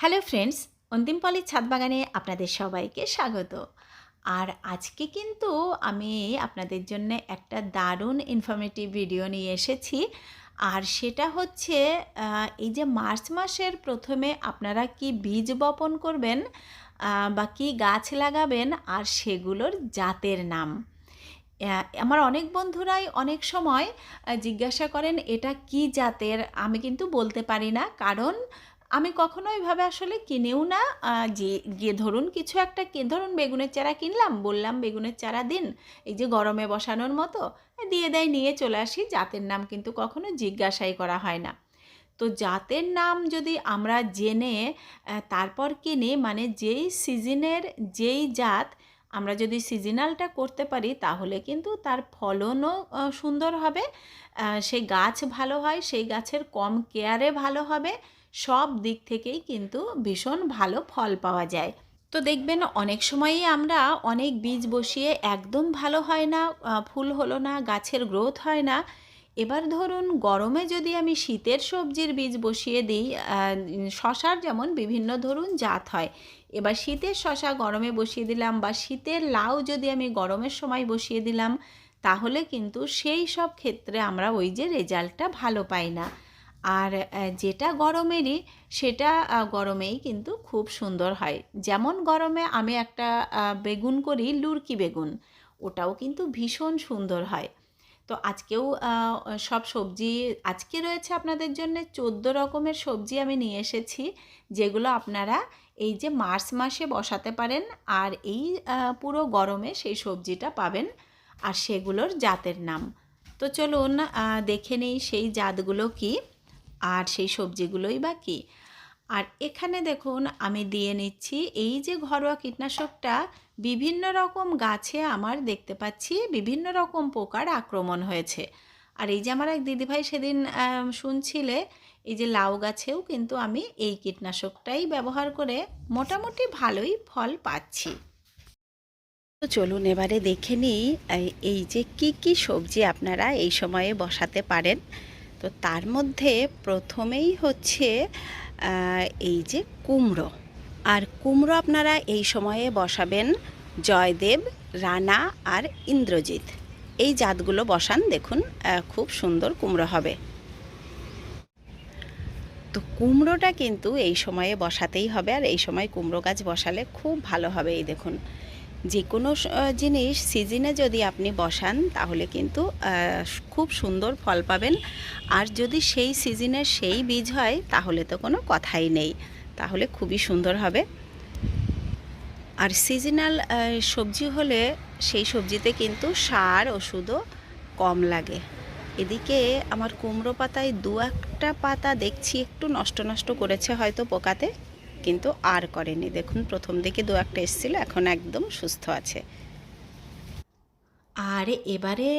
Hello friends অন্তিম পলির ছাদ বাগানে আপনাদের সবাইকে স্বাগত। আর আজকে কিন্তু আমি আপনাদের জন্য একটা দারুণ ইনফরমেটিভ ভিডিও নিয়ে এসেছি। আর সেটা হচ্ছে এই যে মার্চ মাসের প্রথমে আপনারা কি বীজ বপন করবেন বা কী গাছ লাগাবেন, আর সেগুলোর জাতের নাম। আমার অনেক বন্ধুরাই অনেক সময় জিজ্ঞাসা করেন, এটা কি জাতের? আমি কিন্তু বলতে পারি না, কারণ আমি কখনো এভাবে আসলে কিনেও না। যে, গিয়ে ধরুন কিছু একটা কি- ধরুন বেগুনের চারা কিনলাম, বললাম বেগুনের চারা দিন, এই যে গরমে বসানোর মতো দিয়ে দেয়, নিয়ে চলে আসি, জাতের নাম কিন্তু কখনো জিজ্ঞাসাই করা হয় না। তো জাতের নাম যদি আমরা জেনে তারপর কিনি মানে যেই সিজনের যেই জাত, আমরা যদি সিজনালটা করতে পারি, তাহলে কিন্তু তার ফলনও সুন্দর হবে। সেই গাছ ভালো হয়, সেই গাছের কম কেয়ারে ভালো হবে। সব দিক থেকেই কিন্তু ভীষণ ভালো ফল পাওয়া যায়। তো দেখবেন অনেক সময়ই আমরা অনেক বীজ বসিয়ে একদম ভালো হয় না ফুল হলো না, গাছের গ্রোথ হয় না। এবার ধরুন গরমে যদি আমি শীতের সবজির বীজ বসিয়ে দিই শশার যেমন বিভিন্ন ধরুন জাত হয়। এবার শীতের শশা গরমে বসিয়ে দিলাম বা শীতের লাউ যদি আমি গরমের সময় বসিয়ে দিলাম, তাহলে কিন্তু সেই সব ক্ষেত্রে আমরা ওই যে রেজাল্টটা ভালো পাই না। আর যেটা গরমেরই, সেটা গরমেই কিন্তু খুব সুন্দর হয়। যেমন গরমে আমি একটা বেগুন করি, লুরকি বেগুন। ওটাও কিন্তু ভীষণ সুন্দর হয়। তো আজকেও সব সবজি, আজকে রয়েছে আপনাদের জন্য চোদ্দ রকমের সবজি আমি নিয়ে এসেছি, যেগুলো আপনারা এই যে মার্চ মাসে বসাতে পারেন আর এই পুরো গরমে সেই সবজিটা পাবেন আর সেগুলোর জাতের নাম। তো চলুন দেখে নেই সেই জাতগুলো কি। আর সেই সবজিগুলোই বা কী আর এখানে দেখুন, আমি দিয়ে নিচ্ছি এই যে ঘরোয়া কীটনাশকটা, বিভিন্ন রকম গাছে আমার দেখতে পাচ্ছি বিভিন্ন রকম পোকার আক্রমণ হয়েছে। আর এই যে আমার এক দিদিভাই সেদিন শুনছিলে, এই যে লাউ গাছেও কিন্তু আমি এই কীটনাশকটাই ব্যবহার করে মোটামুটি ভালোই ফল পাচ্ছি। তো চলুন এবারে দেখে নিই, এই যে কি কি সবজি আপনারা এই সময়ে বসাতে পারেন। তো তার মধ্যে প্রথমেই হচ্ছে এই যে কুমড়ো। আর কুমড়ো আপনারা এই সময়ে বসাবেন জয়দেব, রানা আর ইন্দ্রজিৎ। এই জাতগুলো বসান, দেখুন খুব সুন্দর কুমড়ো হবে। তো কুমড়োটা কিন্তু এই সময়ে বসাতেই হবে, আর এই সময় কুমড়ো গাছ বসালে খুব ভালো হবে, এই দেখুন। যে কোনো জিনিস সিজনে যদি আপনি বসান, তাহলে কিন্তু খুব সুন্দর ফল পাবেন। আর যদি সেই সিজনের সেই বীজ হয়, তাহলে তো কোনো কথাই নেই। তাহলে খুবই সুন্দর হবে। আর সিজনাল সবজি হলে সেই সবজিতে কিন্তু সার, ওষুধও কম লাগে। এদিকে আমার কুমড়ো পাতায় দু একটা পাতা দেখছি, একটু নষ্ট নষ্ট করেছে হয়তো পোকাতে। কিন্তু আর করেনি। দেখুন প্রথম দিকে দু একটা এসেছিল এখন একদম সুস্থ আছে। আর এবারে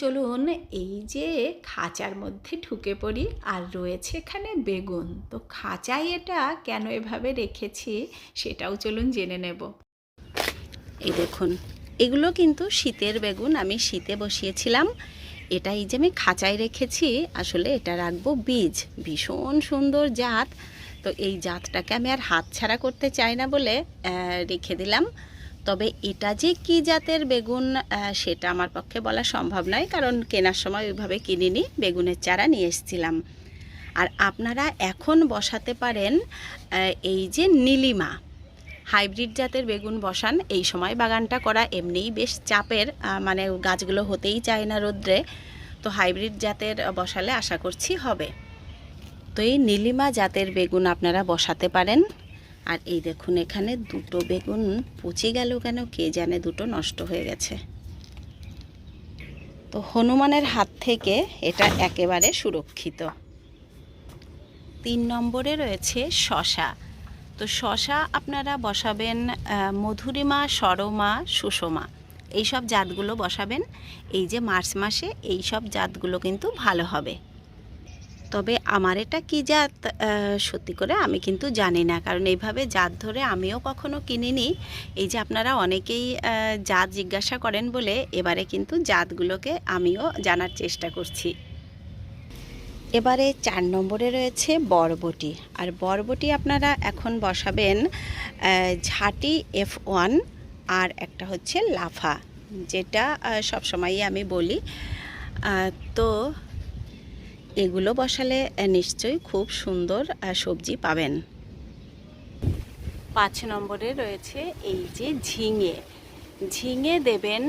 চলুন এই যে খাঁচার মধ্যে ঢুকে পড়ি আর রয়েছে এখানে বেগুন। তো খাঁচায় এটা কেন এভাবে রেখেছি সেটাও চলুন জেনে নেব। এই দেখুন এগুলো কিন্তু শীতের বেগুন আমি শীতে বসিয়েছিলাম। এটা এই যে আমি খাঁচায় রেখেছি, আসলে এটা রাখব বীজ। ভীষণ সুন্দর জাত। তো এই জাতটাকে আমি আর হাতছাড়া করতে চাই না বলে রেখে দিলাম। তবে এটা যে কি জাতের বেগুন সেটা আমার পক্ষে বলা সম্ভব নয়, কারণ কেনার সময় ওইভাবে কিনিনি, বেগুনের চারা নিয়ে এসেছিলাম। আর আপনারা এখন বসাতে পারেন এই যে নীলিমা। হাইব্রিড জাতের বেগুন বসান। এই সময় বাগানটা করা এমনিই বেশ চাপের মানে গাছগুলো হতেই চায় না রোদ্রে। তো হাইব্রিড জাতের বসালে আশা করছি হবে। তো এই নীলিমা জাতের বেগুন আপনারা বসাতে পারেন। আর এই দেখুন এখানে দুটো বেগুন পচে গেল কেন কে জানে, দুটো নষ্ট হয়ে গেছে। তো হনুমানের হাত থেকে এটা একেবারে সুরক্ষিত। তিন নম্বরে রয়েছে শশা। তো শশা আপনারা বসাবেন মধুরিমা, সরমা, সুষমা। এই সব জাতগুলো বসাবেন। এই যে মার্চ মাসে এই সব জাতগুলো কিন্তু ভালো হবে। তবে আমার এটা কি জাত সত্যি করে আমি কিন্তু জানি না। কারণ এইভাবে জাত ধরে আমিও কখনো কিনিনি। এই যে আপনারা অনেকেই জাত জিজ্ঞাসা করেন বলে এবারে কিন্তু জাতগুলোকে আমিও জানার চেষ্টা করছি। এবারে চার নম্বরে রয়েছে বরবটি। আর বরবটি আপনারা এখন বসাবেন ঝাঁটি এফ ওয়ান আর একটা হচ্ছে লাফা, যেটা সবসময়ই আমি বলি। তো এগুলো বসালে নিশ্চয়ই খুব সুন্দর সবজি পাবেন। পাঁচ নম্বরে রয়েছে এই যে ঝিঙে। ঝিঙে দেবেন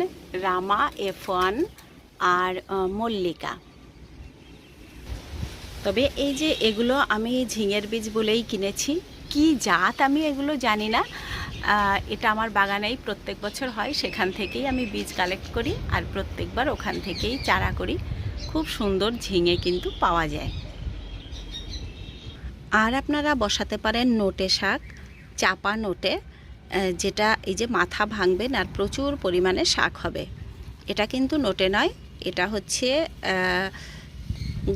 রামা এফ আর মল্লিকা। তবে এই যে এগুলো আমি ঝিঙের বীজ বলেই কিনেছি, কি জাত আমি এগুলো জানি না। এটা আমার বাগানেই প্রত্যেক বছর হয়, সেখান থেকেই আমি বীজ কালেক্ট করি আর প্রত্যেকবার ওখান থেকেই চারা করি। খুব সুন্দর ঝিঙে কিন্তু পাওয়া যায়। আর আপনারা বসাতে পারেন নোটে শাক, চাপা নোটে যেটা এই যে মাথা ভাঙবেন আর প্রচুর পরিমাণে শাক হবে। এটা কিন্তু নোটে নয়, এটা হচ্ছে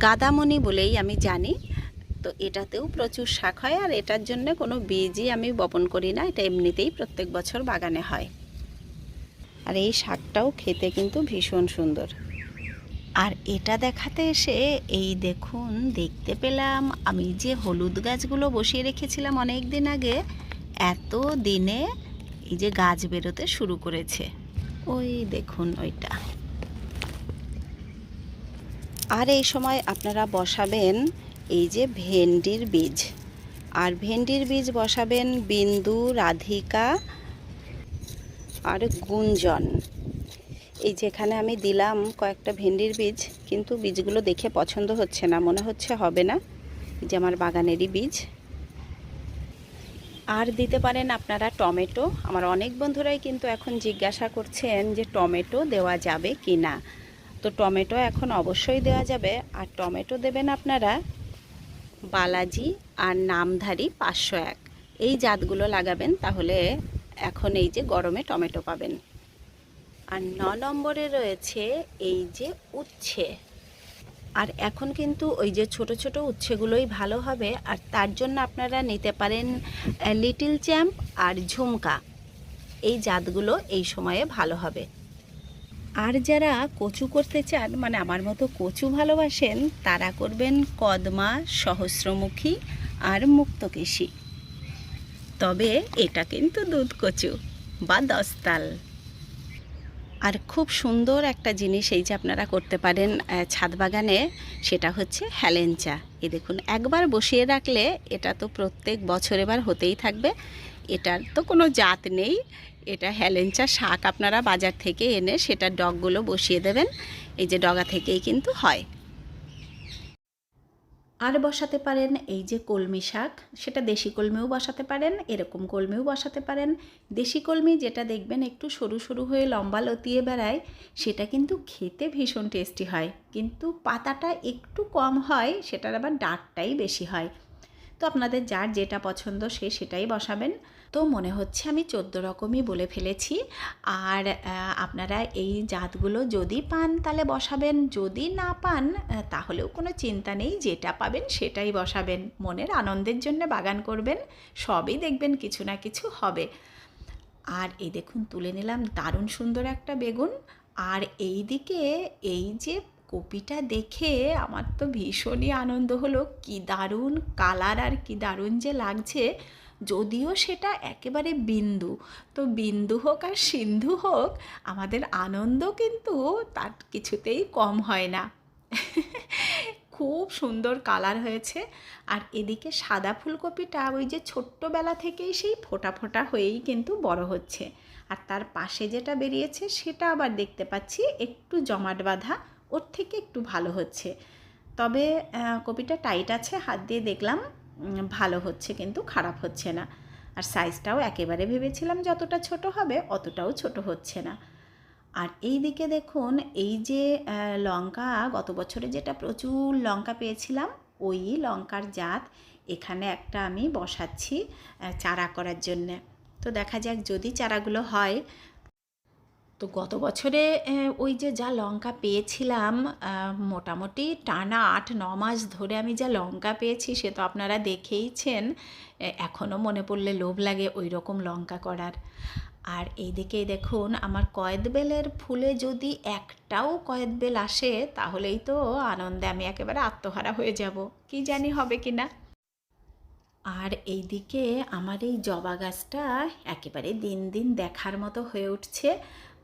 গাদামণি বলেই আমি জানি। তো এটাতেও প্রচুর শাক হয় আর এটার জন্য কোনো বীজই আমি বপন করি না। এটা এমনিতেই প্রত্যেক বছর বাগানে হয়। আর এই শাকটাও খেতে কিন্তু ভীষণ সুন্দর। আর এটা দেখাতে এসে এই দেখুন, দেখতে পেলাম, আমি যে হলুদ গাছগুলো বসিয়ে রেখেছিলাম অনেক দিন আগে, এত দিনে এই যে গাছ বেরোতে শুরু করেছে। ওই দেখুন ওইটা। আর এই সময় আপনারা বসাবেন এই যে ভেন্ডির বীজ। আর ভেন্ডির বীজ বসাবেন বিন্দু, রাধিকা আর গুঞ্জন। এই যেখানে আমি দিলাম কয়েকটা ভেন্ডির বীজ, কিন্তু বীজগুলো দেখে পছন্দ হচ্ছে না, মনে হচ্ছে হবে না। যে আমার বাগানেরই বীজ। আর দিতে পারেন আপনারা টমেটো। আমার অনেক বন্ধুরাই কিন্তু এখন জিজ্ঞাসা করছেন যে টমেটো দেওয়া যাবে কি না তো টমেটো এখন অবশ্যই দেওয়া যাবে। আর টমেটো দেবেন আপনারা বালাজি আর নামধারী পাঁচশো এক। এই জাতগুলো লাগাবেন তাহলে এখন এই যে গরমে টমেটো পাবেন। আর ন নম্বরে রয়েছে এই যে উচ্ছে। আর এখন কিন্তু ওই যে ছোট ছোট উচ্ছেগুলোই ভালো হবে। আর তার জন্য আপনারা নিতে পারেন লিটল চ্যাম্প আর ঝুমকা। এই জাতগুলো এই সময়ে ভালো হবে। আর যারা কচু করতে চান মানে আমার মতো কচু ভালোবাসেন, তারা করবেন কদমা, সহস্রমুখী আর মুক্তকেশী তবে এটা কিন্তু দুধ কচু বা দস্তাল। আর খুব সুন্দর একটা জিনিস এই যে আপনারা করতে পারেন ছাদ বাগানে, সেটা হচ্ছে হ্যালেঞ্চা এ দেখুন, একবার বসিয়ে রাখলে এটা তো প্রত্যেক বছর এবার হতেই থাকবে। এটার তো কোনো জাত নেই। এটা হ্যালেঞ্চা শাক আপনারা বাজার থেকে এনে সেটার ডগগুলো বসিয়ে দেবেন। এই যে ডগা থেকেই কিন্তু হয়। আর বসাতে পারেন এই যে কলমি শাক, সেটা দেশি কলমিও বসাতে পারেন, এরকম কলমিও বসাতে পারেন। দেশি কলমি যেটা দেখবেন একটু সরু সরু হয়ে লম্বা লতিয়ে বেড়ায়, সেটা কিন্তু খেতে ভীষণ টেস্টি হয়। কিন্তু পাতাটা একটু কম হয়, সেটার আবার ডাকটাই বেশি হয়। তো আপনাদের যার যেটা পছন্দ সে সেটাই বসাবেন। তো মনে হচ্ছে আমি চোদ্দ রকমই বলে ফেলেছি। আর আপনারা এই জাতগুলো যদি পান তাহলে বসাবেন, যদি না পান তাহলেও কোনো চিন্তা নেই, যেটা পাবেন সেটাই বসাবেন। মনের আনন্দের জন্য বাগান করবেন, সবই দেখবেন কিছু না কিছু হবে। আর এই দেখুন, তুলে নিলাম দারুণ সুন্দর একটা বেগুন। আর এই দিকে এই যে কপিটা দেখে আমার তো ভীষণই আনন্দ হলো, কি দারুণ কালার আর কি দারুণ যে লাগছে। যদিও সেটা একেবারে বিন্দু, তো বিন্দু হোক আর সিন্ধু হোক, আমাদের আনন্দ কিন্তু তার কিছুতেই কম হয় না। খুব সুন্দর কালার হয়েছে। আর এদিকে সাদা ফুলকপিটা ওই যে ছোট্টবেলা থেকেই সেই ফোটা ফোটা হয়েই কিন্তু বড় হচ্ছে। আর তার পাশে যেটা বেরিয়েছে সেটা আবার দেখতে পাচ্ছি, একটু জমাট বাঁধা, ওর থেকে একটু ভালো হচ্ছে। তবে কপিটা টাইট আছে, হাত দিয়ে দেখলাম। ভালো হচ্ছে কিন্তু খারাপ হচ্ছে না। আর সাইজটাও একেবারে ভেবেছিলাম যতটা ছোট হবে অতটাও ছোট হচ্ছে না। আর এই দিকে দেখুন, এই যে লঙ্কা, গত বছরে যেটা প্রচুর লঙ্কা পেয়েছিলাম, ওই লঙ্কার জাত এখানে একটা আমি বসাচ্ছি চারা করার জন্যে। তো দেখা যাক যদি চারাগুলো হয় তো গত বছরে ওই যে যা লঙ্কা পেয়েছিলাম মোটামুটি টানা আট, ন মাস ধরে আমি যা লঙ্কা পেয়েছি সে তো আপনারা দেখেইছেন এখনও মনে পড়লে লোভ লাগে ওই রকম লঙ্কা করার। আর এইদিকে দেখুন, আমার কয়েদবেলের ফুলে যদি একটাও কয়েদবেল আসে, তাহলেই তো আনন্দে আমি একেবারে আত্মহারা হয়ে যাব। কি জানি হবে কি না আর এইদিকে আমার এই জবা গাছটা একেবারে দিন দিন দেখার মতো হয়ে উঠছে।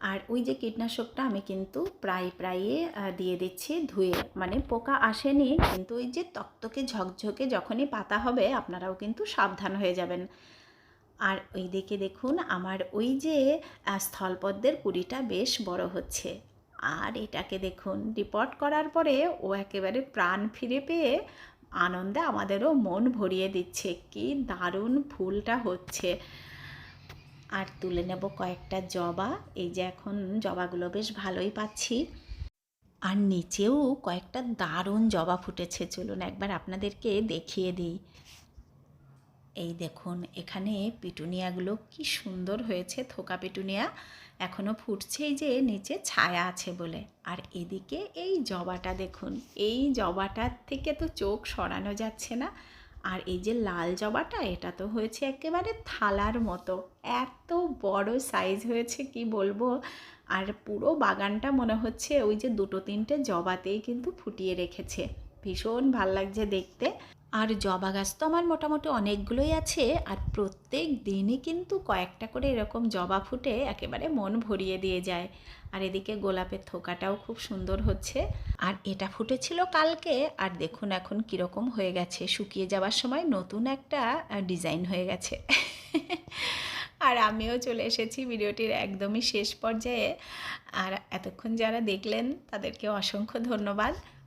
আর ওই যে কীটনাশকটা আমি কিন্তু প্রায় প্রায়ে দিয়ে দিচ্ছি, ধুয়ে মানে পোকা আসেনি, কিন্তু ওই যে তকতকে ঝকঝকে যখনই পাতা হবে, আপনারাও কিন্তু সাবধান হয়ে যাবেন। আর ওই দিকে দেখুন, আমার ওই যে স্থলপদ্মের কুড়িটা বেশ বড় হচ্ছে। আর এটাকে দেখুন রিপোর্ট করার পরে ও একেবারে প্রাণ ফিরে পেয়ে আনন্দে আমাদেরও মন ভরিয়ে দিচ্ছে। কি দারুণ ফুলটা হচ্ছে। আর তুলে নেব কয়েকটা জবা। এই যে এখন জবাগুলো বেশ ভালোই পাচ্ছি। আর নিচেও কয়েকটা দারুণ জবা ফুটেছে। চলুন একবার আপনাদেরকে দেখিয়ে দিই। এই দেখুন, এখানে পিটুনিয়াগুলো কি সুন্দর হয়েছে, থোকা পিটুনিয়া। এখনও ফুটছে যে নিচে ছায়া আছে বলে। আর এদিকে এই জবাটা দেখুন, এই জবাটার থেকে তো চোখ সরানো যাচ্ছে না। আর এই যে লাল জবাটা, এটা তো হয়েছে একেবারে থালার মতো। এত বড় সাইজ হয়েছে, কি বলব? আর পুরো বাগানটা মনে হচ্ছে ওই যে দুটো তিনটে জবাতেই কিন্তু ফুটিয়ে রেখেছে। ভীষণ ভালো লাগছে দেখতে। আর জবা গাছ তো আমার মোটামুটি অনেকগুলোই আছে, আর প্রত্যেক দিনই কিন্তু কয়েকটা করে এরকম জবা ফুটে একেবারে মন ভরিয়ে দিয়ে যায়। আর এদিকে গোলাপের থোকাটাও খুব সুন্দর হচ্ছে। আর এটা ফুটেছিল কালকে, আর দেখুন এখন কীরকম হয়ে গেছে। শুকিয়ে যাওয়ার সময় নতুন একটা ডিজাইন হয়ে গেছে। আর আমিও চলে এসেছি ভিডিওটির একদমই শেষ পর্যায়ে। আর এতক্ষণ যারা দেখলেন, তাদেরকে অসংখ্য ধন্যবাদ।